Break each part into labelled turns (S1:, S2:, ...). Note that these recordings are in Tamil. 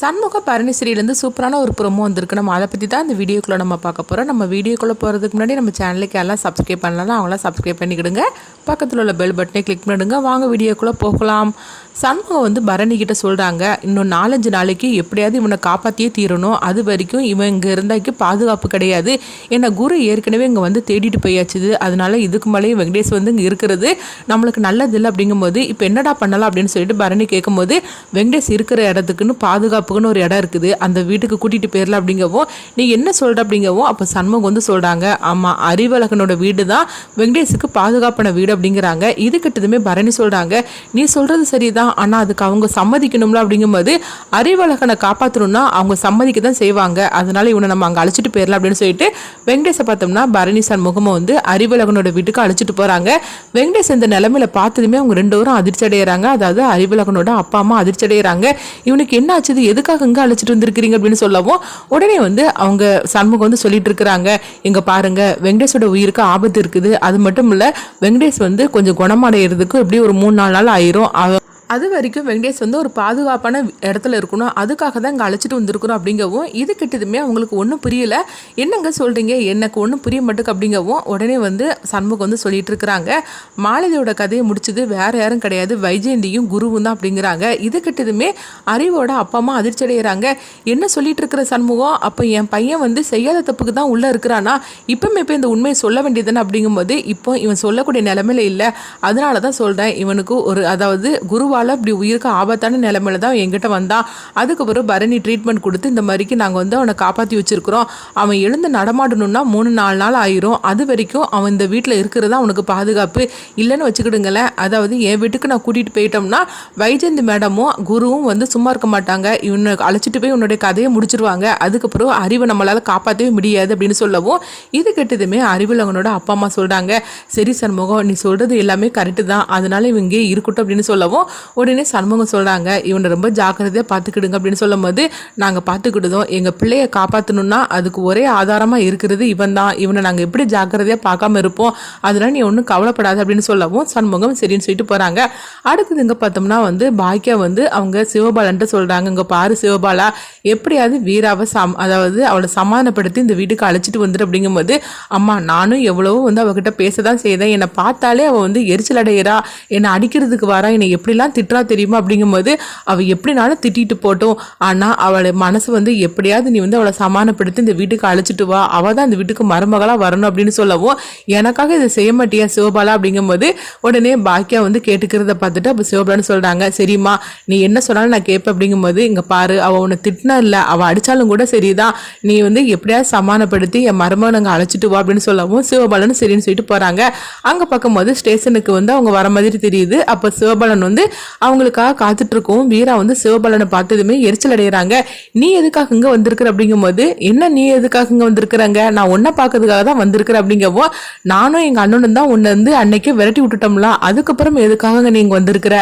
S1: சண்முக பரணிஸ்ரீலேருந்து சூப்பரான ஒரு ப்ரொமோ வந்திருக்கு. நம்ம அதை பற்றி தான் இந்த வீடியோக்குள்ளே நம்ம பார்க்க போகிறோம் நம்ம வீடியோக்குள்ளே போகிறதுக்கு முன்னாடி நம்ம சேனலுக்கு எல்லாம் சப்ஸ்கிரைப் பண்ணலாம் அவங்களாம் சப்ஸ்கிரைப் பண்ணிக்கிடுங்க. பக்கத்தில் உள்ள பெல் பட்டனை கிளிக் பண்ணிடுங்க. வாங்க வீடியோக்குள்ளே போகலாம். சண்முகம் வந்து பரணிக்கிட்ட சொல்கிறாங்க இன்னும் நாலஞ்சு நாளைக்கு எப்படியாவது இவனை காப்பாற்றியே தீரணும். அது வரைக்கும் இவன் இங்கே இருந்தாக்கி பாதுகாப்பு கிடையாது. ஏன்னா குரு ஏற்கனவே இங்கே வந்து தேடிட்டு போயாச்சுது. அதனால இதுக்கு மேலேயும் வெங்கடேஷ் வந்து இங்கே இருக்கிறது. நம்மளுக்கு நல்லதில்லை அப்படிங்கும்போது இப்போ என்னடா பண்ணலாம்? அப்படின்னு சொல்லிட்டு பரணி கேட்கும்போது வெங்கடேஷ் இருக்கிற இடத்துக்குன்னு பாதுகாப்பு பாதுகாப்புக்குன்னு ஒரு இடம் இருக்குது. அந்த வீட்டுக்கு கூட்டிகிட்டு போயிடல அப்படிங்கவும் நீ என்ன சொல்கிற அப்படிங்கவும் அப்போ சண்முகம் வந்து சொல்கிறாங்க ஆமாம் அறிவழகனோட வீடு தான் வெங்கடேஷுக்கு பாதுகாப்பான வீடு அப்படிங்கிறாங்க. இது கிட்டதுமே பரணி சொல்கிறாங்க நீ சொல்கிறது சரிதான் ஆனால் அதுக்கு அவங்க சம்மதிக்கணும்ல அப்படிங்கும்போது அறிவழகனை காப்பாற்றணும்னா அவங்க சம்மதிக்க தான் செய்வாங்க. அதனால இவனை நம்ம அங்கே அழைச்சிட்டு போயிடலாம் அப்படின்னு சொல்லிட்டு வெங்கடேஷை பார்த்தோம்னா பரணி சண்முகமும் வந்து அறிவழகனோட வீட்டுக்கு அழைச்சிட்டு போகிறாங்க வெங்கடேஷ் இந்த நிலமையில பார்த்ததுமே அவங்க ரெண்டு பேரும் அதிர்ச்சி அடைகிறாங்க அதாவது அறிவழகனோட அப்பா அம்மா அதிர்ச்சி அடைகிறாங்க இவனுக்கு என்ன ஆச்சுது எதுக்காக இங்கே அழைச்சிட்டு வந்திருக்கிறீங்க அப்படின்னு சொல்லவும் உடனே வந்து அவங்க சண்முகம் வந்து சொல்லிட்டு இருக்கிறாங்க. இங்க பாருங்க வெங்கடேஷோட உயிருக்கு ஆபத்து இருக்குது. அது மட்டும் இல்ல வெங்கடேஷ் வந்து கொஞ்சம் குணமடைகிறதுக்கு எப்படி ஒரு மூணு நாலு நாள் ஆயிரும். அது வரைக்கும் வெங்கடேஷ் வந்து ஒரு பாதுகாப்பான இடத்துல இருக்கணும். அதுக்காக தான் இங்கே அழைச்சிட்டு வந்திருக்கிறோம் அப்படிங்கவும் இது கிட்டதுமே அவங்களுக்கு ஒன்றும் புரியல. என்னங்க சொல்கிறீங்க எனக்கு ஒன்றும் புரிய மாட்டுக்கு அப்படிங்கவும் உடனே வந்து சண்முகம் வந்து சொல்லிட்டு இருக்கிறாங்க. மாலதியோட கதையை முடிச்சது வேற யாரும் கிடையாது. வைஜெயந்தியும் குருவும் தான் அப்படிங்கிறாங்க. இது கிட்டதுமே அறிவோட அப்பா அம்மா அதிர்ச்சி அடைகிறாங்க என்ன சொல்லிட்டு இருக்கிற சண்முகம்? அப்போ என் பையன் வந்து செய்யாத தப்புக்கு தான் உள்ளே இருக்கிறானா? இப்போமே இப்போ இந்த உண்மையை சொல்ல வேண்டியதுன்னு அப்படிங்கும்போது இப்போ இவன் சொல்லக்கூடிய நிலைமையில இல்லை. அதனால தான் சொல்கிறேன் இவனுக்கு ஒரு அதாவது அவள் அப்படி உயிருக்கு ஆபத்தான நிலமையில தான் என்கிட்ட வந்தான் அதுக்கப்புறம் பரணி ட்ரீட்மெண்ட் கொடுத்து இந்த மாதிரிக்கு நாங்கள் வந்து அவனை காப்பாற்றி வச்சிருக்கிறோம். அவன் எழுந்து நடமாடணும்னா மூணு நாலு நாள் ஆயிரும். அது வரைக்கும் அவன் இந்த வீட்டில் இருக்கிறதா அவனுக்கு பாதுகாப்பு இல்லைன்னு வச்சுக்கிடுங்களேன். அதாவது என் வீட்டுக்கு நான் கூட்டிகிட்டு போயிட்டோம்னா வைஜந்தி மேடமும் குருவும் வந்து சும்மா இருக்க மாட்டாங்க. இவனை அழைச்சிட்டு போய் உன்னுடைய கதையை முடிச்சிருவாங்க. அதுக்கப்புறம் அறிவை நம்மளால் காப்பாற்றவே முடியாது அப்படின்னு சொல்லவும் இது கெட்டதுமே அறிவில் அவனோட அப்பா அம்மா சொல்கிறாங்க சரி சண்முகம் நீ சொல்கிறது எல்லாமே கரெக்டு தான். அதனால இவங்க இருக்கட்டும் அப்படின்னு சொல்லவும் உடனே சண்முகம் சொல்கிறாங்க இவனை ரொம்ப ஜாக்கிரதையாக பார்த்துக்கிடுங்க அப்படின்னு சொல்லும்போது நாங்கள் பார்த்துக்கிடுதோம். எங்கள் பிள்ளைய காப்பாற்றணும்னா அதுக்கு ஒரே ஆதாரமாக இருக்கிறது இவன் தான் இவனை நாங்கள் எப்படி ஜாக்கிரதையாக பார்க்காம இருப்போம்? அதனால நீ ஒன்றும் கவலைப்படாது அப்படின்னு சொல்லவும் சண்முகம் சரின்னு சொல்லிட்டு போகிறாங்க அடுத்தது இங்கே பார்த்தோம்னா வந்து பாக்கியா வந்து அவங்க சிவபாலன்ட்டு சொல்கிறாங்க இங்கே பாரு சிவபாலா எப்படியாவது வீராவை சம் அதாவது அவளை சமாதானப்படுத்தி இந்த வீட்டுக்கு அழைச்சிட்டு வந்துட்டு அப்படிங்கும்போது அம்மா நானும் எவ்வளவோ வந்து அவகிட்ட பேச தான் செய்தேன். என்னை பார்த்தாலே அவள் வந்து எரிச்சல் அடைகிறா என்னை அடிக்கிறதுக்கு வரா. என்னை எப்படிலாம் திட்டுறா தெரியுமா அப்படிங்கும்போது அவள் எப்படினாலும் திட்டிட்டு போட்டோம். ஆனால் அவளை மனசு வந்து எப்படியாவது நீ வந்து அவளை சமானப்படுத்தி இந்த வீட்டுக்கு அழைச்சிட்டு வா. அவள் தான் இந்த வீட்டுக்கு மருமகளாக வரணும் அப்படின்னு சொல்லவும் எனக்காக இதை செய்ய மாட்டியா சிவபாலா? அப்படிங்கும்போது உடனே பாக்கியா வந்து கேட்டுக்கிறத பார்த்துட்டு அப்போ சிவபாலான்னு சொல்கிறாங்க சரிம்மா நீ என்ன சொன்னாலும் நான் கேட்பேன். அப்படிங்கும்போது இங்கே பாரு அவள் உன்னை திட்டினா இல்லை அவள் அடித்தாலும் கூட சரிதான். நீ வந்து எப்படியாவது சமானப்படுத்தி என் மருமகன் அங்கே அழைச்சிட்டு வா அப்படின்னு சொல்லவும் சிவபாலன் சரின்னு சொல்லிட்டு போகிறாங்க அங்கே பார்க்கும்போது ஸ்டேஷனுக்கு வந்து அவங்க வர மாதிரி தெரியுது. அப்போ சிவபாலன் வந்து அவங்களுக்காக காத்துட்டு வீரா வந்து சிவபாலனை பார்த்ததுமே எரிச்சல் அடைகிறாங்க நீ எதுக்காக இங்கே வந்திருக்கிற அப்படிங்கும்போது என்ன நீ எதுக்காக இங்கே வந்திருக்கிறங்க? நான் ஒன்றை பார்க்கறதுக்காக தான் வந்திருக்கிறேன் அப்படிங்கவோ நானும் எங்கள் அண்ணனும் தான் உன்னை வந்து அன்னைக்கே விரட்டி விட்டுட்டோம்ல. அதுக்கப்புறம் எதுக்காக நீ இங்கே வந்திருக்கிற?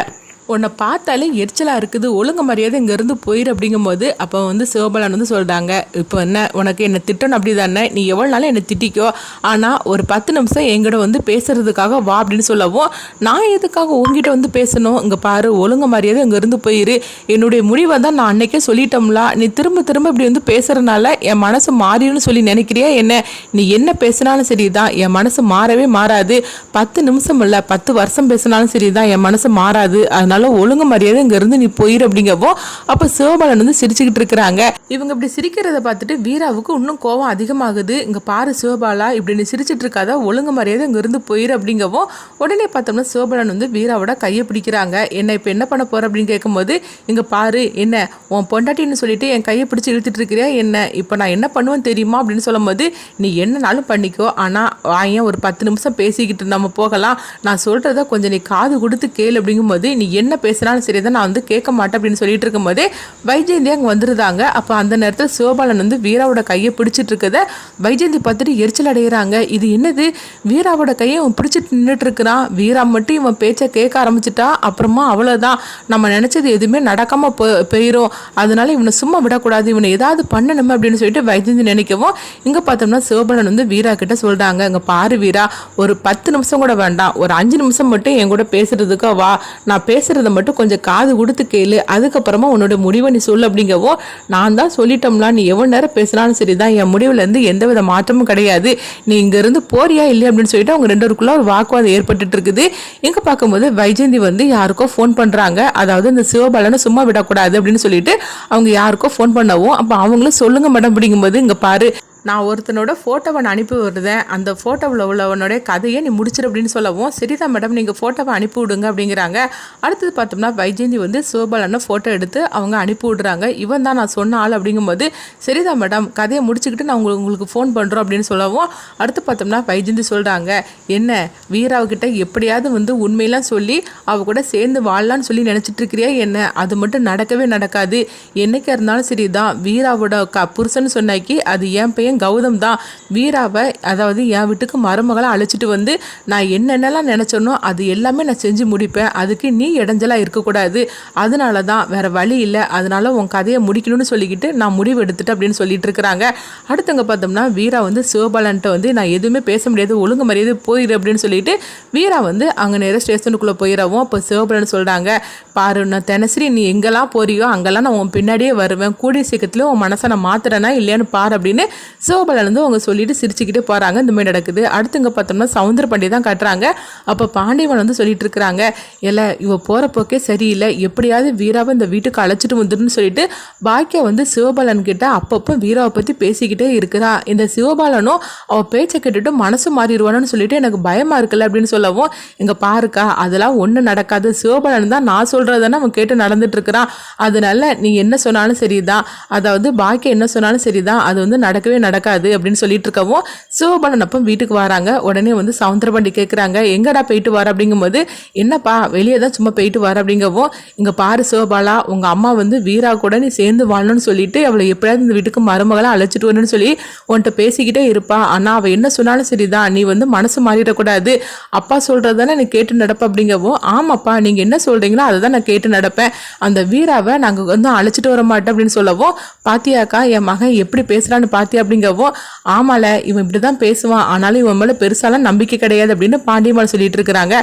S1: உன்னை பார்த்தாலே எரிச்சலாக இருக்குது. ஒழுங்கு மரியாதை இங்கேருந்து போயிரு அப்படிங்கும்போது அப்போ வந்து சிவபாலன் வந்து சொல்கிறாங்க இப்போ என்ன? உனக்கு என்னை திட்டணும் அப்படி தானே நீ எவ்வளோ நாளும் என்னை திட்டிக்கோ? ஆனால் ஒரு பத்து நிமிஷம் எங்கிட்ட வந்து பேசுகிறதுக்காக வா அப்படின்னு சொல்லவும் நான் எதுக்காக உங்ககிட்ட வந்து பேசணும்? இங்கே பாரு ஒழுங்கு மரியாதை இங்கேருந்து போயிரு. என்னுடைய முடிவை தான் நான் அன்னைக்கே சொல்லிட்டோம்ல. நீ திரும்ப திரும்ப இப்படி வந்து பேசுகிறனால என் மனசு மாறிடும்னு சொல்லி நினைக்கிறியா என்ன? நீ என்ன பேசினாலும் சரிதான். என் மனசு மாறவே மாறாது. பத்து நிமிஷம் இல்லை பத்து வருஷம் பேசினாலும் சரிதான். என் மனசு மாறாது. அதனால ஒழுங்கு மரியாதை இங்கேருந்து நீ போயிரு அப்படிங்கப்போ அப்போ சிவபாலன் வந்து சிரிச்சுக்கிட்டு இருக்கிறாங்க. இவங்க இப்படி சிரிக்கிறத பார்த்துட்டு வீராவுக்கு இன்னும் கோவம் அதிகமாகுது. இங்கே பாரு சிவபாலா இப்படி நீ சிரிச்சிட்டு இருக்காதா ஒழுங்கு மரியாதை இங்கேருந்து போயிரு அப்படிங்கவும் உடனே பார்த்தோம்னா சிவபாலன் வந்து வீராவோட கையை பிடிக்கிறாங்க. என்ன இப்போ என்ன பண்ண போற? அப்படின்னு கேட்கும்போது இங்கே பாரு என்ன உன் பொண்டாட்டின்னு சொல்லிட்டு என் கையை பிடிச்சி இழுத்துட்டு இருக்கிறியா? என்ன இப்போ நான் என்ன பண்ணுவேன் தெரியுமா? அப்படின்னு சொல்லும்போது நீ என்னனாலும் பண்ணிக்கோ. ஆனால் வாயன் ஒரு பத்து நிமிஷம் பேசிக்கிட்டு நம்ம போகலாம்? நான் சொல்கிறத கொஞ்சம் நீ காது கொடுத்து கேளு. அப்படிங்கும்போது நீ என்ன என்ன பேசினாலும் சரி தான் நான் வந்து கேட்க மாட்டேன் அப்படின்னு சொல்லிட்டு இருக்கும்போதே வைஜெயந்தி அங்கே வந்துருந்தாங்க. அப்போ அந்த நேரத்தில் சிவபாலன் வந்து வீராவோட கையை பிடிச்சிட்டு இருக்கத வைஜெயந்தி பார்த்துட்டு எரிச்சல் அடைகிறாங்க இது என்னது? வீராவோட கையை அவன் பிடிச்சிட்டு நின்றுட்டு இருக்கிறான் வீரா மட்டும் இவன் பேச்சை கேட்க ஆரம்பிச்சிட்டா? அப்புறமா அவ்வளோதான் நம்ம நினச்சது எதுவுமே நடக்காமல் போ போயிடும் அதனால இவனை சும்மா விடக்கூடாது. இவனை ஏதாவது பண்ணணுமே அப்படின்னு சொல்லிட்டு வைஜெயந்தி நினைக்கவும் இங்கே பார்த்தோம்னா சிவபாலன் வந்து வீரா கிட்ட சொல்கிறாங்க இங்கே பாரு வீரா ஒரு பத்து நிமிஷம் கூட வேண்டாம். ஒரு அஞ்சு நிமிஷம் மட்டும் என் கூட பேசுறதுக்கு வா. நான் பேசுகிற பேசுகிறத மட்டும் கொஞ்சம் காது கொடுத்து கேளு. அதுக்கப்புறமா உன்னோட முடிவை நீ சொல்லு அப்படிங்கவோ நான் தான் சொல்லிட்டோம்லாம் நீ எவ்வளோ நேரம் பேசினாலும் சரி தான் என் முடிவுலேருந்து எந்த வித மாற்றமும் கிடையாது. நீ இங்கேருந்து போறியா இல்லையா அப்படின்னு சொல்லிட்டு அவங்க ரெண்டோருக்குள்ளே ஒரு வாக்குவாதம் ஏற்பட்டுட்டு இருக்குது. இங்கே பார்க்கும்போது வைஜெயந்தி வந்து யாருக்கோ ஃபோன் பண்ணுறாங்க அதாவது இந்த சிவபாலனை சும்மா விடக்கூடாது அப்படின்னு சொல்லிட்டு அவங்க யாருக்கோ ஃபோன் பண்ணவும் அப்போ அவங்களும் சொல்லுங்க மேடம் அப்படிங்கும்போது இங்கே பாரு நான் ஒருத்தனோட ஃபோட்டோவை நான் அனுப்பி விடுறேன். அந்த ஃபோட்டோவில் உள்ளவனோட கதையை நீ முடிச்சிரு அப்படின்னு சொல்லவும் சரிதான் மேடம் நீங்கள் ஃபோட்டோவை அனுப்பி விடுங்க அப்படிங்கிறாங்க. அடுத்தது பார்த்தோம்னா வைஜெயந்தி வந்து சிவபாலனை ஃபோட்டோ எடுத்து அவங்க அனுப்பி விடுறாங்க. இவன் தான் நான் சொன்ன ஆள் அப்படிங்கும்போது சரிதான் மேடம் கதையை முடிச்சுக்கிட்டு நான் உங்களுக்கு உங்களுக்கு ஃபோன் பண்ணுறோம் அப்படின்னு சொல்லவும் அடுத்து பார்த்தோம்னா வைஜெயந்தி சொல்கிறாங்க என்ன வீராவுக்கிட்ட எப்படியாவது வந்து உண்மையெல்லாம் சொல்லி அவ கூட சேர்ந்து வாழலான்னு சொல்லி நினச்சிட்டு இருக்கிறியா என்ன? அது மட்டும் நடக்கவே நடக்காது. என்னைக்கா இருந்தாலும் சரி தான் வீராவோட க புருஷன் சொன்னாக்கி அது என் பையன் கௌதம் தான். வீராவை அதாவது என் வீட்டுக்கு மருமகளை அழைச்சிட்டு வந்து நான் என்னென்னலாம் நினச்சேனோ அது எல்லாமே நான் செஞ்சு முடிப்பேன். அதுக்கு நீ இடைஞ்சலாக இருக்கக்கூடாது. அதனால தான் வேறு வழி இல்லை. அதனால உன் கதையை முடிக்கணும்னு சொல்லிக்கிட்டு நான் முடிவு எடுத்துட்டேன் அப்படின்னு சொல்லிட்டு இருக்கிறாங்க. அடுத்தவங்க பார்த்தோம்னா வீரா வந்து சிவபாலன்ட்ட வந்து நான் எதுவுமே பேச முடியாது. ஒழுங்கு மரியாதை போயிடு அப்படின்னு சொல்லிட்டு வீரா வந்து அங்கே நேராக ஸ்டேஷனுக்குள்ளே போயிடவும் இப்போ சிவபாலன் சொல்கிறாங்க பாரு நான் தினசரி நீ எங்கெல்லாம் போறியோ அங்கெல்லாம் நான் உன் பின்னாடியே வருவேன். கூடிய சீக்கிரத்தில் உன் மனசை நான் மாத்துறேனா இல்லையான்னு பாரு அப்படின்னு சிவபாலன் அவங்க சொல்லிட்டு சிரிச்சுக்கிட்டே போகிறாங்க இந்த மாதிரி நடக்குது. அடுத்துங்க பார்த்தோம்னா சவுந்தர பாண்டி தான் கட்டுறாங்க. அப்போ பாண்டியவன் வந்து சொல்லிட்டு இருக்கிறாங்க. இல்லை இவ போகிற போக்கே சரியில்லை. எப்படியாவது வீராவை இந்த வீட்டுக்கு அழைச்சிட்டு வந்துடுன்னு சொல்லிட்டு பாக்கியா வந்து சிவபாலன் கிட்ட அப்பப்போ வீராவை பற்றி பேசிக்கிட்டே இருக்கிறா. இந்த சிவபாலனும் அவள் பேச்சை கேட்டுட்டு மனசு மாறிடுவானு சொல்லிட்டு எனக்கு பயமாக இருக்குல்ல அப்படின்னு சொல்லவும் இங்கே பாருக்கா அதெல்லாம் ஒன்றும் நடக்காது. சிவபாலன் தான் நான் சொல்கிறதானே அவன் கேட்டு நடந்துட்டு இருக்கிறான். அதனால நீ என்ன சொன்னாலும் சரிதான். அதாவது பாக்கியா என்ன சொன்னாலும் சரிதான். அது வந்து நடக்கவே நடக்காது அப்படின்னு சொல்லிட்டு இருக்கவும் சிவபாலன் அப்போ வீட்டுக்கு வராங்க. உடனே வந்து சவுந்தரபாண்டி கேட்குறாங்க எங்கடா போயிட்டு வர? அப்படிங்கும்போது என்னப்பா வெளியே தான் சும்மா போயிட்டு வர? அப்படிங்கவும் இங்கே பாரு சிவபாலா உங்கள் அம்மா வந்து வீரா கூட நீ சேர்ந்து வாழணும்னு சொல்லிட்டு அவளை எப்படியாவது இந்த வீட்டுக்கு மருமகளாக அழைச்சிட்டு வரணும்னு சொல்லி உன்கிட்ட பேசிக்கிட்டே இருப்பா. ஆனால் அவள் என்ன சொன்னாலும் சரிதான். நீ வந்து மனசு மாறிடக்கூடாது. அப்பா சொல்கிறதானே நீ கேட்டு நடப்ப? அப்படிங்கவும் ஆமாப்பா நீங்கள் என்ன சொல்கிறீங்களோ அதை தான் நான் கேட்டு நடப்பேன். அந்த வீராவை நாங்கள் வந்து அழைச்சிட்டு வர மாட்டோம். அப்படின்னு சொல்லவும் பாத்தியாக்கா என் மகன் எப்படி பேசுகிறான்னு பாத்தியா? அப்படிங்கவும் ஆமால இவன் இப்படி தான் பேசுவான். ஆனாலும் இவன் மேலே பெருசாலாம் நம்பிக்கை கிடையாது அப்படின்னு பாண்டியம்மாள் சொல்லிட்டு இருக்கிறாங்க.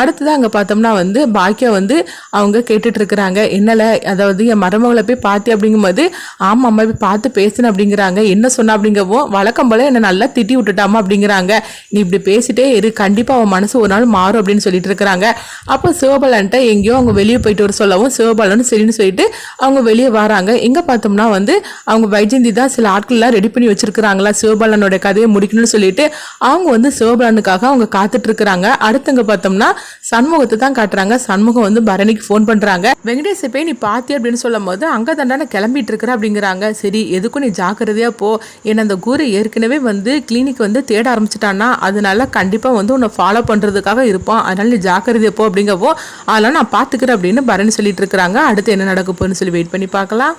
S1: அடுத்ததான் அங்கே பார்த்தோம்னா வந்து பாக்கியா வந்து அவங்க கேட்டுட்டு இருக்கிறாங்க. என்னல அதாவது என் மருமகளை போய் பார்த்து அப்படிங்கும்போது ஆமா அம்மா போய் பார்த்து பேசுன அப்படிங்கிறாங்க. என்ன சொன்ன அப்படிங்கவும் வழக்கம் போல என்னை நல்லா திட்டி விட்டுட்டாமா அப்படிங்கிறாங்க. நீ இப்படி பேசிட்டே இரு. கண்டிப்பாக அவன் மனசு ஒரு நாள் மாறும் அப்படின்னு சொல்லிட்டு இருக்கிறாங்க. அப்போ சிவபாலன்ட்ட எங்கேயோ அவங்க வெளியே போயிட்டு வர சொல்லவும் சிவபாலன் சரின்னு சொல்லிட்டு அவங்க வெளியே வராங்க. எங்கே பார்த்தோம்னா வந்து அவங்க வைஜந்தி தான் சில ஆட்கள்லாம் ரெடி பண்ணி வச்சிருக்கிறாங்களா? சிவபாலனோட கதையை முடிக்கணும்னு சொல்லிட்டு அவங்க வந்து சிவபாலனுக்காக அவங்க காத்துட்டு இருக்கிறாங்க அடுத்தங்க பார்த்தோம்னா சண்முகத்தை தான் காட்டுறாங்க. சண்முகம் வந்து பரணிக்கு ஃபோன் பண்றாங்க. வெங்கடேஷை போய் நீ பாத்தி அப்படின்னு சொல்லும் போது அங்க தண்டான கிளம்பிட்டு இருக்கிற அப்படிங்கிறாங்க. சரி எதுக்கும் நீ ஜாக்கிரதையா போ. ஏன்னா அந்த குரு ஏற்கனவே வந்து கிளினிக் வந்து தேட ஆரம்பிச்சிட்டான்னா அதனால கண்டிப்பா வந்து உன்னை ஃபாலோ பண்றதுக்காக இருப்பான் அதனால நீ ஜாக்கிரதையா போ அப்படிங்கவோ அதெல்லாம் நான் பாத்துக்கிறேன் அப்படின்னு பரணி சொல்லிட்டு இருக்கிறாங்க அடுத்து என்ன நடக்க போகுதுன்னு சொல்லி வெயிட் பண்ணி பார்க்கலாம்.